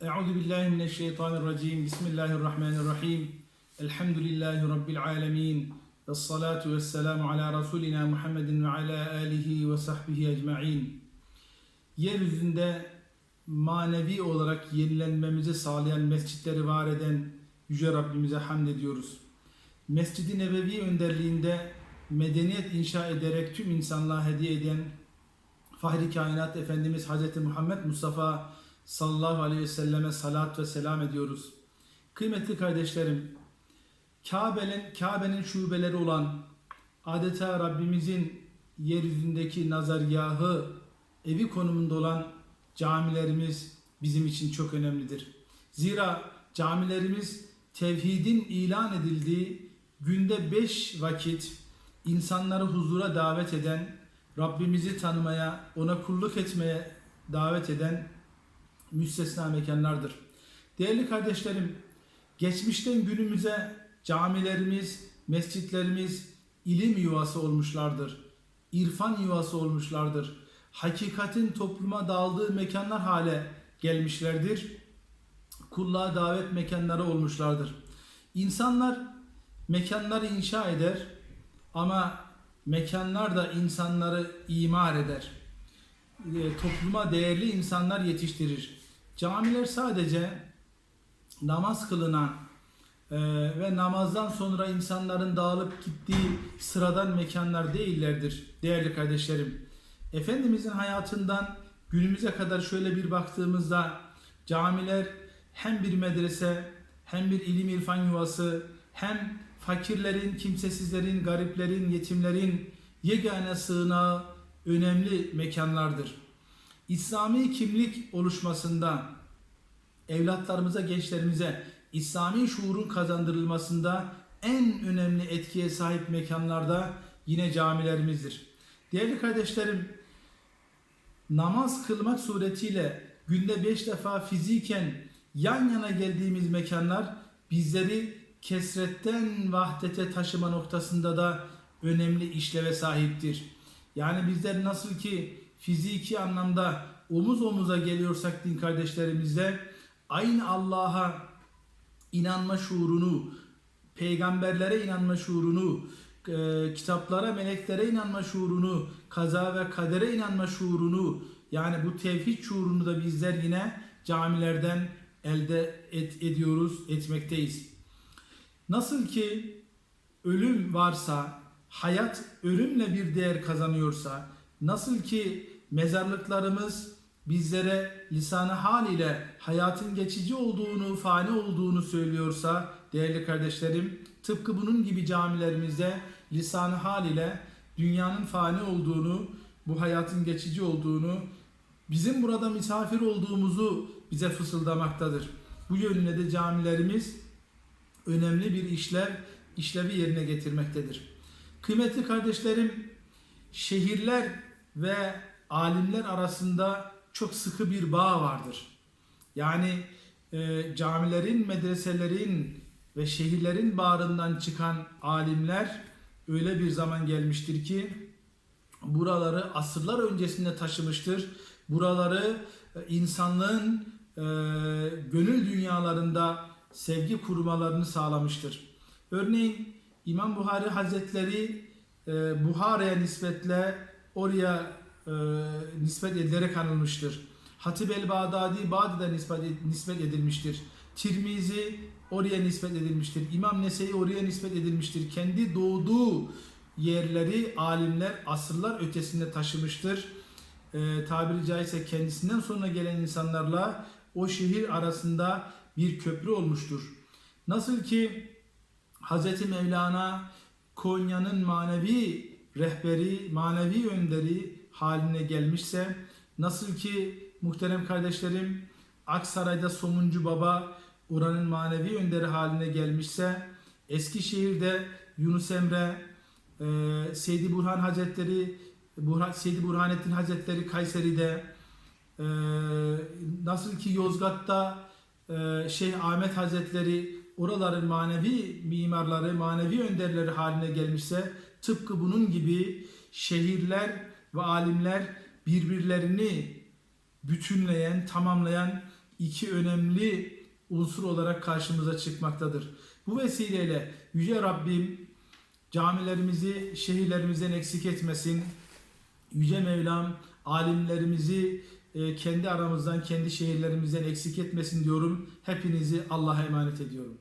Euzu billahi mineşşeytanirracim. Bismillahirrahmanirrahim. Elhamdülillahi rabbil alamin. Ves salatu vesselamu ala rasulina Muhammedin ve ala alihi ve sahbihi ecmaîn. Yeryüzünde manevi olarak yenilenmemizi sağlayan mescitleri var eden Yüce Rabbimize hamd ediyoruz. Mescid-i Nebevi önderliğinde medeniyet inşa ederek tüm insanlığa hediye eden Fahri Kainat Efendimiz Hz. Muhammed Mustafa sallallahu aleyhi ve selleme salat ve selam ediyoruz. Kıymetli kardeşlerim, Kabe'nin Kabe'nin şubeleri olan adeta Rabbimizin yeryüzündeki nazargahı, evi konumunda olan camilerimiz bizim için çok önemlidir. Zira camilerimiz tevhidin ilan edildiği günde beş vakit insanları huzura davet eden, Rabbimizi tanımaya, ona kulluk etmeye davet eden müstesna mekanlardır. Değerli kardeşlerim, geçmişten günümüze camilerimiz, mescitlerimiz ilim yuvası olmuşlardır. İrfan yuvası olmuşlardır. Hakikatin topluma dağıldığı mekanlar hale gelmişlerdir. Kulluğa davet mekanları olmuşlardır. İnsanlar mekanları inşa eder ama mekanlar da insanları imar eder. E, topluma değerli insanlar yetiştirir. Camiler sadece namaz kılınan e, ve namazdan sonra insanların dağılıp gittiği sıradan mekanlar değillerdir değerli kardeşlerim. Efendimizin hayatından günümüze kadar şöyle bir baktığımızda camiler hem bir medrese hem bir ilim irfan yuvası hem fakirlerin, kimsesizlerin, gariplerin, yetimlerin yegane sığınağı önemli mekanlardır. İslami kimlik oluşmasında evlatlarımıza, gençlerimize İslami şuurun kazandırılmasında en önemli etkiye sahip mekanlarda yine camilerimizdir. Değerli kardeşlerim, namaz kılmak suretiyle günde beş defa fiziken yan yana geldiğimiz mekanlar bizleri kesretten vahdete taşıma noktasında da önemli işleve sahiptir. Yani bizler nasıl ki fiziki anlamda omuz omuza geliyorsak din kardeşlerimizle aynı Allah'a inanma şuurunu, peygamberlere inanma şuurunu, e, kitaplara, meleklere inanma şuurunu, kaza ve kadere inanma şuurunu yani bu tevhid şuurunu da bizler yine camilerden elde et, ediyoruz, etmekteyiz. Nasıl ki ölüm varsa, hayat ölümle bir değer kazanıyorsa, nasıl ki mezarlıklarımız bizlere lisanı hal ile hayatın geçici olduğunu, fani olduğunu söylüyorsa değerli kardeşlerim, tıpkı bunun gibi camilerimizde lisanı hal ile dünyanın fani olduğunu, bu hayatın geçici olduğunu, bizim burada misafir olduğumuzu bize fısıldamaktadır. Bu yönüne de camilerimiz önemli bir işlev, işlevi yerine getirmektedir. Kıymetli kardeşlerim, şehirler ve alimler arasında çok sıkı bir bağ vardır. Yani e, camilerin, medreselerin ve şehirlerin bağrından çıkan alimler öyle bir zaman gelmiştir ki buraları asırlar öncesinde taşımıştır. Buraları e, insanlığın e, gönül dünyalarında sevgi kurmalarını sağlamıştır. Örneğin İmam Buhari Hazretleri e, Buhara'ya nispetle oraya e, nispet edilerek anılmıştır. Hatib el-Bağdadi Bağdat'a nispet, nispet edilmiştir. Tirmizi oraya nispet edilmiştir. İmam Nese'yi oraya nispet edilmiştir. Kendi doğduğu yerleri alimler asırlar ötesinde taşımıştır. E, tabiri caizse kendisinden sonra gelen insanlarla o şehir arasında bir köprü olmuştur. Nasıl ki Hz. Mevlana Konya'nın manevi rehberi, manevi önderi haline gelmişse, nasıl ki muhterem kardeşlerim Aksaray'da Somuncu Baba oranın manevi önderi haline gelmişse, Eskişehir'de Yunus Emre, e, Seydi Burhan Hazretleri, Burhan, Seydi Burhanettin Hazretleri Kayseri'de, e, nasıl ki Yozgat'ta e, Şeyh Ahmet Hazretleri oraların manevi mimarları, manevi önderleri haline gelmişse tıpkı bunun gibi şehirler ve alimler birbirlerini bütünleyen, tamamlayan iki önemli unsur olarak karşımıza çıkmaktadır. Bu vesileyle Yüce Rabbim camilerimizi şehirlerimizden eksik etmesin. Yüce Mevlam alimlerimizi e, kendi aramızdan, kendi şehirlerimizden eksik etmesin diyorum. Hepinizi Allah'a emanet ediyorum.